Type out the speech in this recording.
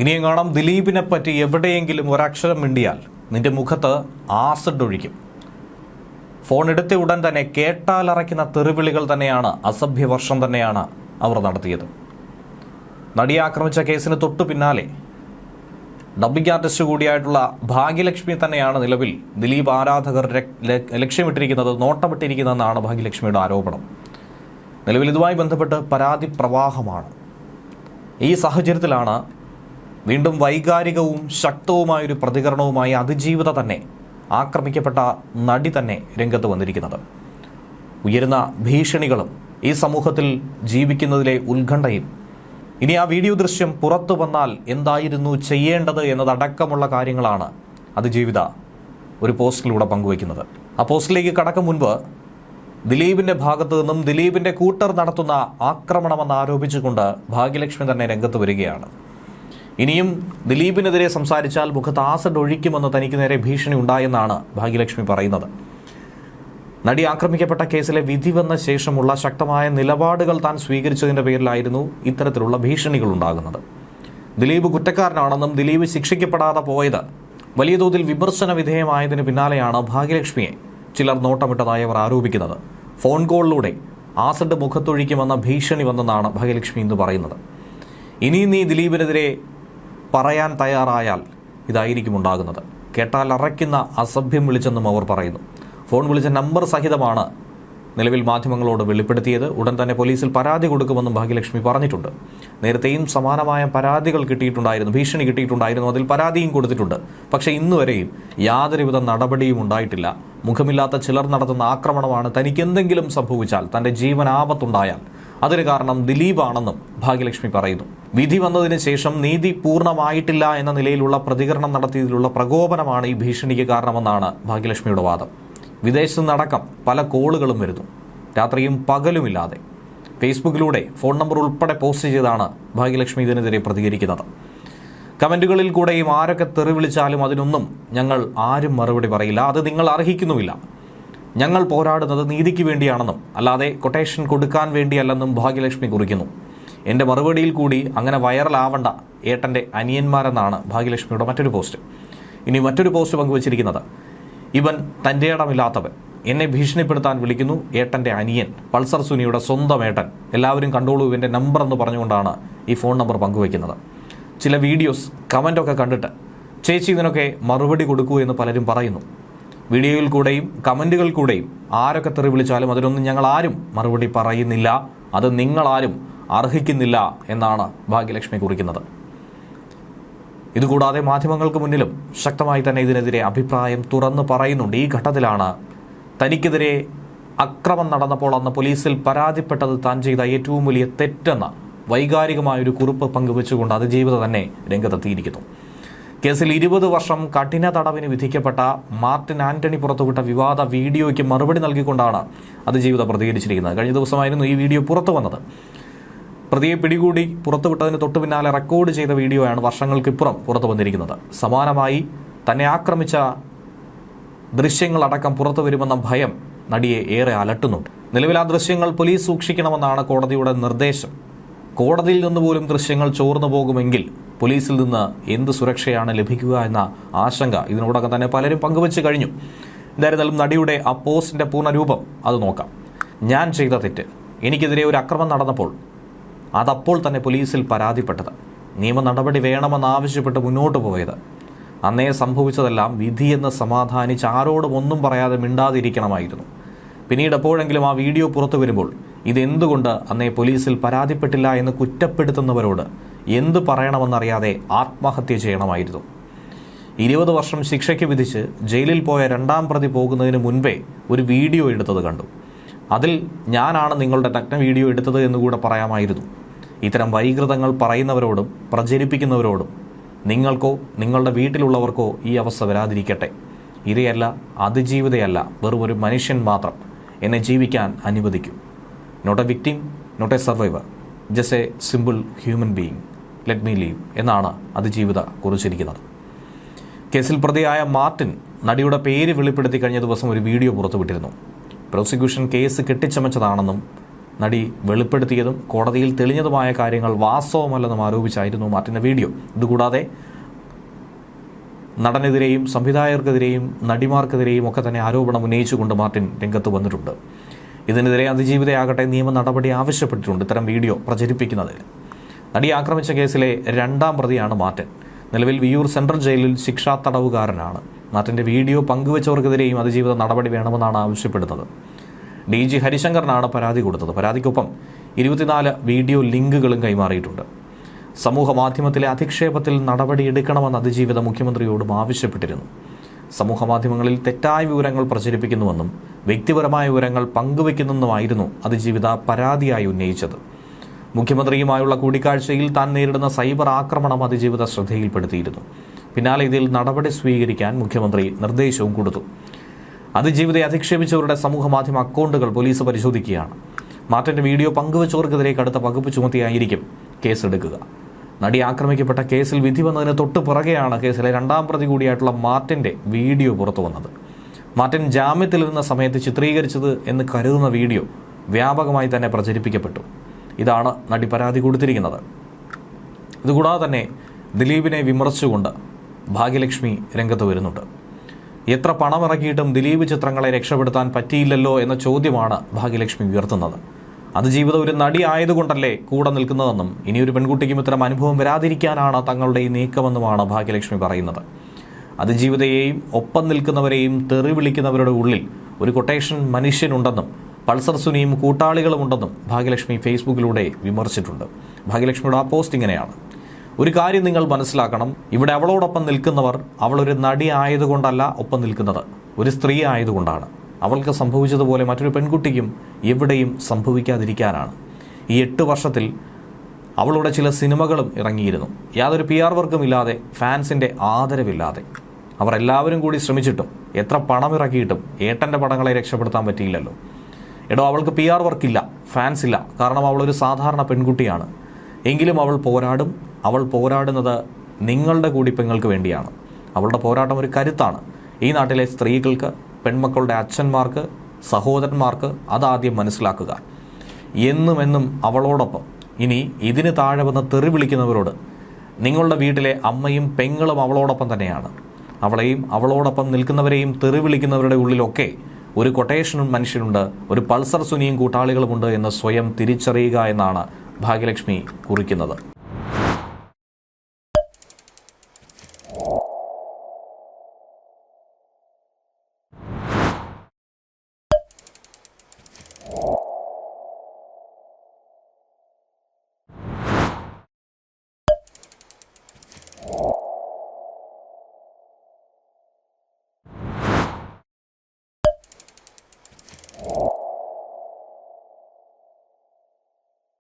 ഇനിയും കാണാം ദിലീപിനെ പറ്റി എവിടെയെങ്കിലും ഒരക്ഷരം മിണ്ടിയാൽ നിന്റെ മുഖത്ത് ആസിഡ് ഒഴിക്കും. ഫോൺ എടുത്ത ഉടൻ തന്നെ കേട്ടാലറയ്ക്കുന്ന തെറിവിളികൾ തന്നെയാണ് അസഭ്യവർഷം തന്നെയാണ് അവർ നടത്തിയത്. നടിയെ ആക്രമിച്ച കേസിന് തൊട്ടു പിന്നാലെ ഡബ്ബിംഗ് ആർട്ടിസ്റ്റ് കൂടിയായിട്ടുള്ള ഭാഗ്യലക്ഷ്മി തന്നെയാണ് നിലവിൽ ദിലീപ് ആരാധകർ ലക്ഷ്യമിട്ടിരിക്കുന്നത് നോട്ടമിട്ടിരിക്കുന്നതെന്നാണ് ഭാഗ്യലക്ഷ്മിയുടെ ആരോപണം. നിലവിൽ ഇതുമായി ബന്ധപ്പെട്ട് പരാതി പ്രവാഹമാണ്. ഈ സാഹചര്യത്തിലാണ് വീണ്ടും വൈകാരികവും ശക്തവുമായൊരു പ്രതികരണവുമായി അതിജീവിത തന്നെ ആക്രമിക്കപ്പെട്ട നടി തന്നെ രംഗത്ത് വന്നിരിക്കുന്നത്. ഉയരുന്ന ഭീഷണികളും ഈ സമൂഹത്തിൽ ജീവിക്കുന്നതിലെ ഉത്കണ്ഠയും. ഇനി ആ വീഡിയോ ദൃശ്യം പുറത്തു വന്നാൽ എന്തായിരുന്നു ചെയ്യേണ്ടത് എന്നതടക്കമുള്ള കാര്യങ്ങളാണ് അതിജീവിത ഒരു പോസ്റ്റിലൂടെ പങ്കുവയ്ക്കുന്നത്. ആ പോസ്റ്റിലേക്ക് കടക്കും മുൻപ് ദിലീപിന്റെ ഭാഗത്തു നിന്നും ദിലീപിന്റെ കൂട്ടർ നടത്തുന്ന ആക്രമണമെന്ന് ആരോപിച്ചുകൊണ്ട് ഭാഗ്യലക്ഷ്മി തന്നെ രംഗത്ത് വരികയാണ്. ഇനിയും ദിലീപിനെതിരെ സംസാരിച്ചാൽ മുഖത്ത് ആസിഡ് ഒഴിക്കുമെന്ന് തനിക്ക് നേരെ ഭീഷണി ഉണ്ടായെന്നാണ് ഭാഗ്യലക്ഷ്മി പറയുന്നത്. നടി ആക്രമിക്കപ്പെട്ട കേസിലെ വിധി വന്ന ശേഷമുള്ള ശക്തമായ നിലപാടുകൾ താൻ സ്വീകരിച്ചതിന്റെ പേരിലായിരുന്നു ഇത്തരത്തിലുള്ള ഭീഷണികൾ ഉണ്ടാകുന്നത്. ദിലീപ് കുറ്റക്കാരനാണെന്നും ദിലീപ് ശിക്ഷിക്കപ്പെടാതെ പോയത് വലിയ തോതിൽ വിമർശന വിധേയമായതിന് പിന്നാലെയാണ് ഭാഗ്യലക്ഷ്മിയെ ചിലർ നോട്ടമിട്ടതായി അവർ ആരോപിക്കുന്നത്. ഫോൺ കോളിലൂടെ ആസിഡ് മുഖത്തൊഴിക്കുമെന്ന ഭീഷണി വന്നെന്നാണ് ഭാഗ്യലക്ഷ്മി ഇന്ന് പറയുന്നത്. ഇനി നീ ദിലീപിനെതിരെ പറയാൻ തയ്യാറായാൽ ഇതായിരിക്കും ഉണ്ടാകുന്നത്. കേട്ടാൽ അറയ്ക്കുന്ന അസഭ്യം വിളിച്ചെന്നും അവർ പറയുന്നു. ഫോൺ വിളിച്ച നമ്പർ സഹിതമാണ് നിലവിൽ മാധ്യമങ്ങളോട് വെളിപ്പെടുത്തിയത്. ഉടൻ തന്നെ പോലീസിൽ പരാതി കൊടുക്കുമെന്നും ഭാഗ്യലക്ഷ്മി പറഞ്ഞിട്ടുണ്ട്. നേരത്തെയും സമാനമായ പരാതികൾ കിട്ടിയിട്ടുണ്ടായിരുന്നു. ഭീഷണി കിട്ടിയിട്ടുണ്ടായിരുന്നു. അതിൽ പരാതിയും കൊടുത്തിട്ടുണ്ട്. പക്ഷേ ഇന്നുവരെയും യാതൊരുവിധ നടപടിയും ഉണ്ടായിട്ടില്ല. മുഖമില്ലാത്ത ചിലർ നടത്തുന്ന ആക്രമണമാണ് തനിക്ക് എന്തെങ്കിലും സംഭവിച്ചാൽ തന്റെ ജീവൻ ആപത്തുണ്ടായാൽ അതിന് കാരണം ദിലീപാണെന്നും ഭാഗ്യലക്ഷ്മി പറയുന്നു. വിധി വന്നതിന് ശേഷം നീതി പൂർണമായിട്ടില്ല എന്ന നിലയിലുള്ള പ്രതികരണം നടത്തിയതിലുള്ള പ്രകോപനമാണ് ഈ ഭീഷണിക്ക് കാരണമെന്നാണ് ഭാഗ്യലക്ഷ്മിയുടെ വാദം. വിദേശത്തു നിന്നടക്കം പല കോളുകളും വരുന്നു. രാത്രിയും പകലുമില്ലാതെ. ഫേസ്ബുക്കിലൂടെ ഫോൺ നമ്പർ ഉൾപ്പെടെ പോസ്റ്റ് ചെയ്താണ് ഭാഗ്യലക്ഷ്മി ഇതിനെതിരെ പ്രതികരിക്കുന്നത്. കമന്റുകളിൽ കൂടെയും ആരൊക്കെ തെറി വിളിച്ചാലും അതിനൊന്നും ഞങ്ങൾ ആരും മറുപടി പറയില്ല. അത് നിങ്ങൾ അർഹിക്കുന്നുമില്ല. ഞങ്ങൾ പോരാടുന്നത് നീതിക്ക് വേണ്ടിയാണെന്നും അല്ലാതെ കൊട്ടേഷൻ കൊടുക്കാൻ വേണ്ടിയല്ലെന്നും ഭാഗ്യലക്ഷ്മി കുറിക്കുന്നു. എന്റെ മറുപടിയിൽ കൂടി അങ്ങനെ വൈറലാവണ്ട ഏട്ടന്റെ അനിയന്മാരെന്നാണ് ഭാഗ്യലക്ഷ്മിയുടെ മറ്റൊരു പോസ്റ്റ് ഇനി മറ്റൊരു പോസ്റ്റ് പങ്കുവച്ചിരിക്കുന്നത്. ഇവൻ തന്റെ ഇടമില്ലാത്തവൻ. എന്നെ ഭീഷണിപ്പെടുത്താൻ വിളിക്കുന്നു ഏട്ടന്റെ അനിയൻ പൾസർ സുനിയുടെ സ്വന്തം ഏട്ടൻ. എല്ലാവരും കണ്ടോളൂ ഇവന്റെ നമ്പർ എന്ന് പറഞ്ഞുകൊണ്ടാണ് ഈ ഫോൺ നമ്പർ പങ്കുവയ്ക്കുന്നത്. ചില വീഡിയോസ് കമന്റൊക്കെ കണ്ടിട്ട് ചേച്ചി ഇതിനൊക്കെ മറുപടി കൊടുക്കൂ എന്ന് പലരും പറയുന്നു. വീഡിയോയിൽ കൂടെയും കമന്റുകൾ കൂടെയും ആരൊക്കെ തെറി വിളിച്ചാലും അതിനൊന്നും ഞങ്ങൾ ആരും മറുപടി പറയുന്നില്ല. അത് നിങ്ങളാരും അർഹിക്കുന്നില്ല എന്നാണ് ഭാഗ്യലക്ഷ്മി കുറിക്കുന്നത്. ഇതുകൂടാതെ മാധ്യമങ്ങൾക്ക് മുന്നിലും ശക്തമായി തന്നെ ഇതിനെതിരെ അഭിപ്രായം തുറന്നു പറയുന്നുണ്ട്. ഈ ഘട്ടത്തിലാണ് തനിക്കെതിരെ അക്രമം നടന്നപ്പോൾ അന്ന് പോലീസിൽ പരാതിപ്പെട്ടത് താൻ ചെയ്ത ഏറ്റവും വലിയ തെറ്റെന്ന വൈകാരികമായൊരു കുറിപ്പ് പങ്കുവെച്ചുകൊണ്ട് അതിജീവിത തന്നെ രംഗത്തെത്തിയിരിക്കുന്നു. കേസിൽ ഇരുപത് വർഷം കഠിന തടവിന് വിധിക്കപ്പെട്ട മാർട്ടിൻ ആന്റണി പുറത്തുവിട്ട വിവാദ വീഡിയോയ്ക്ക് മറുപടി നൽകിക്കൊണ്ടാണ് അതിജീവിത പ്രതികരിച്ചിരിക്കുന്നത്. കഴിഞ്ഞ ദിവസമായിരുന്നു ഈ വീഡിയോ പുറത്തു വന്നത്. പ്രതിയെ പിടികൂടി പുറത്തുവിട്ടതിന് തൊട്ടു പിന്നാലെ റെക്കോർഡ് ചെയ്ത വീഡിയോയാണ് വർഷങ്ങൾക്കിപ്പുറം പുറത്തു വന്നിരിക്കുന്നത്. സമാനമായി തന്നെ ആക്രമിച്ച ദൃശ്യങ്ങളടക്കം പുറത്തു വരുമെന്ന ഭയം നടിയെ ഏറെ അലട്ടുന്നുണ്ട്. നിലവിൽ ആ ദൃശ്യങ്ങൾ പോലീസ് സൂക്ഷിക്കണമെന്നാണ് കോടതിയുടെ നിർദ്ദേശം. കോടതിയിൽ നിന്ന് പോലും ദൃശ്യങ്ങൾ ചോർന്നു പോകുമെങ്കിൽ പോലീസിൽ നിന്ന് എന്ത് സുരക്ഷയാണ് ലഭിക്കുക എന്ന ആശങ്ക ഇതിനോടകം തന്നെ പലരും പങ്കുവച്ച് കഴിഞ്ഞു. എന്തായിരുന്നാലും നടിയുടെ ആ പോസ്റ്റിന്റെ പൂർണരൂപം അത് നോക്കാം. ഞാൻ ചെയ്ത തെറ്റ്. എനിക്കെതിരെ ഒരു അക്രമം നടന്നപ്പോൾ അതപ്പോൾ തന്നെ പോലീസിൽ പരാതിപ്പെട്ടത്. നിയമ നടപടി വേണമെന്നാവശ്യപ്പെട്ട് മുന്നോട്ട് പോയത്. അന്നേ സംഭവിച്ചതെല്ലാം വിധിയെന്ന് സമാധാനിച്ച് ആരോടും ഒന്നും പറയാതെ മിണ്ടാതിരിക്കണമായിരുന്നു. പിന്നീട് എപ്പോഴെങ്കിലും ആ വീഡിയോ പുറത്തു വരുമ്പോൾ ഇതെന്തുകൊണ്ട് അന്നേ പോലീസിൽ പരാതിപ്പെട്ടില്ല എന്ന് കുറ്റപ്പെടുത്തുന്നവരോട് എന്ത് പറയണമെന്നറിയാതെ ആത്മഹത്യ ചെയ്യണമായിരുന്നു. ഇരുപത് വർഷം ശിക്ഷയ്ക്ക് വിധിച്ച് ജയിലിൽ പോയ രണ്ടാം പ്രതി പോകുന്നതിന് മുൻപേ ഒരു വീഡിയോ എടുത്തത് കണ്ടു. അതിൽ ഞാനാണ് നിങ്ങളുടെ നഗ്ന വീഡിയോ എടുത്തത് എന്നുകൂടെ പറയാമായിരുന്നു. ഇത്തരം വൈകൃതങ്ങൾ പറയുന്നവരോടും പ്രചരിപ്പിക്കുന്നവരോടും നിങ്ങൾക്കോ നിങ്ങളുടെ വീട്ടിലുള്ളവർക്കോ ഈ അവസ്ഥ വരാതിരിക്കട്ടെ. ഇരയല്ല അതിജീവിതയല്ല വെറും ഒരു മനുഷ്യൻ മാത്രം എന്നെ ജീവിക്കാൻ അനുവദിക്കൂ. Not a victim not a survivor just a simple human being let me live എന്നാണ് അതിജീവിത കുറിച്ചിരിക്കുന്നത്. കേസിൽ പ്രതിയായ മാർട്ടിൻ നടിയുടെ പേര് വെളിപ്പെടുത്തി കഴിഞ്ഞ ദിവസം ഒരു വീഡിയോ പുറത്തുവിട്ടിരുന്നു. പ്രോസിക്യൂഷൻ കേസ് കെട്ടിച്ചമച്ചതാണെന്നും നടി വെളിപ്പെടുത്തിയതും കോടതിയിൽ തെളിഞ്ഞതുമായ കാര്യങ്ങൾ വാസ്തവമല്ലെന്നും ആരോപിച്ചായിരുന്നു മാർട്ടിന്റെ വീഡിയോ. ഇതുകൂടാതെ നടനെതിരെയും സംവിധായകർക്കെതിരെയും നടിമാർക്കെതിരെയും ഒക്കെ തന്നെ ആരോപണം ഉന്നയിച്ചുകൊണ്ട് മാർട്ടിൻ രംഗത്ത് വന്നിട്ടുണ്ട്. ഇതിനെതിരെ അതിജീവിതയാകട്ടെ നിയമ നടപടി ആവശ്യപ്പെട്ടിട്ടുണ്ട് ഇത്തരം വീഡിയോ പ്രചരിപ്പിക്കുന്നതിൽ. നടി ആക്രമിച്ച കേസിലെ രണ്ടാം പ്രതിയാണ് മാറ്റൻ നിലവിൽ വിയൂർ സെൻട്രൽ ജയിലിൽ ശിക്ഷാ തടവുകാരനാണ്. മാർട്ടിന്റെ വീഡിയോ പങ്കുവച്ചവർക്കെതിരെയും അതിജീവിത നടപടി വേണമെന്നാണ് ആവശ്യപ്പെടുന്നത്. ഡി ജി ഹരിശങ്കറിനാണ് പരാതി കൊടുത്തത്. പരാതിക്കൊപ്പം ഇരുപത്തിനാല് വീഡിയോ ലിങ്കുകളും കൈമാറിയിട്ടുണ്ട്. സമൂഹ മാധ്യമത്തിലെ അധിക്ഷേപത്തിൽ നടപടിയെടുക്കണമെന്ന് അതിജീവിത മുഖ്യമന്ത്രിയോടും ആവശ്യപ്പെട്ടിരുന്നു. സമൂഹ മാധ്യമങ്ങളിൽ തെറ്റായ വിവരങ്ങൾ പ്രചരിപ്പിക്കുന്നുവെന്നും വ്യക്തിപരമായ വിവരങ്ങൾ പങ്കുവയ്ക്കുന്നെന്നുമായിരുന്നു അതിജീവിത പരാതിയായി ഉന്നയിച്ചത്. മുഖ്യമന്ത്രിയുമായുള്ള കൂടിക്കാഴ്ചയിൽ താൻ നേരിടുന്ന സൈബർ ആക്രമണം അതിജീവിത ശ്രദ്ധയിൽപ്പെടുത്തിയിരുന്നു. പിന്നാലെ ഇതിൽ നടപടി സ്വീകരിക്കാൻ മുഖ്യമന്ത്രി നിർദ്ദേശവും കൊടുത്തു. അതിജീവിതയെ അധിക്ഷേപിച്ചവരുടെ സമൂഹ മാധ്യമ അക്കൗണ്ടുകൾ പോലീസ് പരിശോധിക്കുകയാണ്. മാർട്ടിന്റെ വീഡിയോ പങ്കുവച്ചവർക്കെതിരെ കടുത്ത വകുപ്പ് ചുമത്തിയായിരിക്കും കേസെടുക്കുക. നടി ആക്രമിക്കപ്പെട്ട കേസിൽ വിധി വന്നതിന് തൊട്ട് പുറകെയാണ് കേസിലെ രണ്ടാം പ്രതി കൂടിയായിട്ടുള്ള മാർട്ടിന്റെ വീഡിയോ പുറത്തു വന്നത്. മാർട്ടിൻ ജാമ്യത്തിലിരുന്ന സമയത്ത് ചിത്രീകരിച്ചത് എന്ന് കരുതുന്ന വീഡിയോ വ്യാപകമായി തന്നെ പ്രചരിപ്പിക്കപ്പെട്ടു. ഇതാണ് നടി പരാതി കൊടുത്തിരിക്കുന്നത്. ഇതുകൂടാതെ തന്നെ ദിലീപിനെ വിമർശിച്ചുകൊണ്ട് ഭാഗ്യലക്ഷ്മി രംഗത്ത് വരുന്നുണ്ട്. എത്ര പണമിറക്കിയിട്ടും ദിലീപ് ചിത്രങ്ങളെ രക്ഷപ്പെടുത്താൻ പറ്റിയില്ലല്ലോ എന്ന ചോദ്യമാണ് ഭാഗ്യലക്ഷ്മി ഉയർത്തുന്നത്. അത് ജീവിതം ഒരു നടി ആയതുകൊണ്ടല്ലേ കൂടെ നിൽക്കുന്നതെന്നും ഇനിയൊരു പെൺകുട്ടിക്കും ഇത്തരം അനുഭവം വരാതിരിക്കാനാണ് തങ്ങളുടെ ഈ നീക്കമെന്നുമാണ് ഭാഗ്യലക്ഷ്മി പറയുന്നത്. അതിജീവിതയെയും ഒപ്പം നിൽക്കുന്നവരെയും തെറി വിളിക്കുന്നവരുടെ ഉള്ളിൽ ഒരു കൊട്ടേഷൻ മനുഷ്യനുണ്ടെന്നും പൾസർ സുനിയും കൂട്ടാളികളുമുണ്ടെന്നും ഭാഗ്യലക്ഷ്മി ഫേസ്ബുക്കിലൂടെ വിമർശിച്ചിട്ടുണ്ട്. ഭാഗ്യലക്ഷ്മിയുടെ ആ പോസ്റ്റ് ഇങ്ങനെയാണ്. ഒരു കാര്യം നിങ്ങൾ മനസ്സിലാക്കണം. ഇവിടെ അവളോടൊപ്പം നിൽക്കുന്നവർ അവളൊരു നടി ആയതുകൊണ്ടല്ല ഒപ്പം നിൽക്കുന്നത്. ഒരു സ്ത്രീ ആയതുകൊണ്ടാണ്. അവൾക്ക് സംഭവിച്ചതുപോലെ മറ്റൊരു പെൺകുട്ടിക്കും എവിടെയും സംഭവിക്കാതിരിക്കാനാണ്. ഈ എട്ട് വർഷത്തിൽ അവളുടെ ചില സിനിമകളും ഇറങ്ങിയിരുന്നു. യാതൊരു പി ആർ വർക്കും ഇല്ലാതെ ഫാൻസിന്റെ ആദരവില്ലാതെ. അവർ എല്ലാവരും കൂടി ശ്രമിച്ചിട്ടും എത്ര പണം ഇറക്കിയിട്ടും ഏട്ടന്റെ പടങ്ങളെ രക്ഷപ്പെടുത്താൻ പറ്റിയില്ലല്ലോ. എടോ അവൾക്ക് പി ആർ വർക്കില്ല ഫാൻസ് ഇല്ല. കാരണം അവളൊരു സാധാരണ പെൺകുട്ടിയാണ്. എങ്കിലും അവൾ പോരാടും. അവൾ പോരാടുന്നത് നിങ്ങളുടെ കൂടി പെങ്ങൾക്ക് വേണ്ടിയാണ്. അവളുടെ പോരാട്ടം ഒരു കരുത്താണ്. ഈ നാട്ടിലെ സ്ത്രീകൾക്ക് പെൺമക്കളുടെ അച്ഛന്മാർക്ക് സഹോദരന്മാർക്ക് അതാദ്യം മനസ്സിലാക്കുക. എന്നും എന്നും അവളോടൊപ്പം. ഇനി ഇതിന് താഴെ വന്ന് തെറി വിളിക്കുന്നവരോട് നിങ്ങളുടെ വീട്ടിലെ അമ്മയും പെങ്ങളും അവളോടൊപ്പം തന്നെയാണ്. അവളെയും അവളോടൊപ്പം നിൽക്കുന്നവരെയും തെറി വിളിക്കുന്നവരുടെ ഉള്ളിലൊക്കെ ഒരു കൊട്ടേഷനും മനുഷ്യനുണ്ട് ഒരു പൾസർ സുനിയും കൂട്ടാളികളുമുണ്ട് എന്ന് സ്വയം തിരിച്ചറിയുക എന്നാണ് ഭാഗ്യലക്ഷ്മി കുറിക്കുന്നത്.